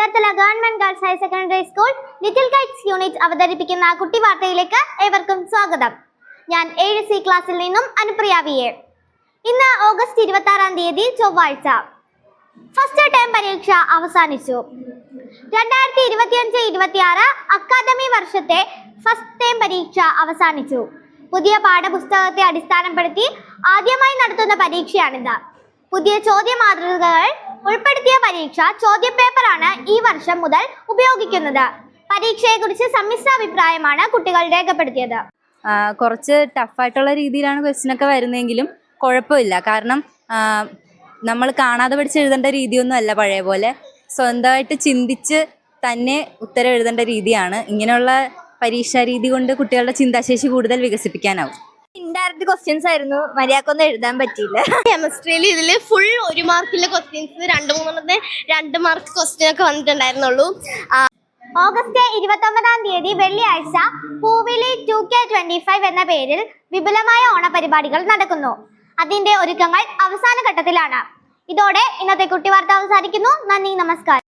Cherthala government girls higher secondary school little kites unit അവതരിപ്പിക്കുന്ന കുട്ടി വാർത്തയിലേക്ക് ഏവർക്കും സ്വാഗതം. ഞാൻ ഏഴ് സി ക്ലാസ്സിൽ നിന്നും അനുപ്രിയ വി എ. ഇന്ന് ഓഗസ്റ്റ് ഇരുപത്തി ആറാം തീയതി ചൊവ്വാഴ്ച. ഫസ്റ്റ് ടേം പരീക്ഷ അവസാനിച്ചു. രണ്ടായിരത്തി ഇരുപത്തിയഞ്ച് ഇരുപത്തിയാറ് അക്കാദമി വർഷത്തെ ഫസ്റ്റ് ടേം പരീക്ഷ അവസാനിച്ചു. പുതിയ പാഠപുസ്തകത്തെ അടിസ്ഥാനപ്പെടുത്തി ആദ്യമായി നടത്തുന്ന പരീക്ഷയാണിത്. പുതിയ ചോദ്യ മാതൃകകൾ ഉൾപ്പെടുത്തിയ പരീക്ഷ ചോദ്യ ചോദ്യപേപ്പറാണ് ഈ വർഷം മുതൽ ഉപയോഗിക്കുന്നത്. പരീക്ഷയെ കുറിച്ച് സമ്മിശ്ര അഭിപ്രായമാണ് കുട്ടികൾ രേഖപ്പെടുത്തിയത്. കുറച്ച് ടഫായിട്ടുള്ള രീതിയിലാണ് ക്വസ്റ്റ്യൻ ഒക്കെ വരുന്നതെങ്കിലും കുഴപ്പമില്ല. കാരണം നമ്മൾ കാണാതെ പഠിച്ച് എഴുതേണ്ട രീതിയൊന്നും അല്ല പഴയ പോലെ. സ്വന്തമായിട്ട് ചിന്തിച്ച് തന്നെ ഉത്തരം എഴുതേണ്ട രീതിയാണ്. ഇങ്ങനെയുള്ള പരീക്ഷാ രീതി കൊണ്ട് കുട്ടികളുടെ ചിന്താശേഷി കൂടുതൽ വികസിപ്പിക്കാനാവും. ഇൻഡയറക്റ്റ് ക്വസ്റ്റ്യൻസ് ആയിരുന്നു. മര്യാദക്കൊന്നും എഴുതാൻ പറ്റിയില്ല. കെമിസ്ട്രിയിൽ ഇതിൽ ഫുൾ ഒരു മാർക്കിലെ ക്വസ്റ്റ്യൻസ് രണ്ട് മൂന്നെണ്ണത്തെ രണ്ട് മാർക്ക് ക്വസ്റ്റ്യൻ ഒക്കെ വന്നിട്ടുണ്ടായിരുന്നുള്ളൂ. ഓഗസ്റ്റ് ഇരുപത്തൊമ്പതാം തീയതി വെള്ളിയാഴ്ച Poovili two K twenty five എന്ന പേരിൽ വിപുലമായ ഓണപരിപാടികൾ നടക്കുന്നു. അതിന്റെ ഒരുക്കങ്ങൾ അവസാന ഘട്ടത്തിലാണ്. ഇതോടെ ഇന്നത്തെ കുട്ടി വാർത്ത അവസാനിക്കുന്നു. നന്ദി നമസ്കാരം.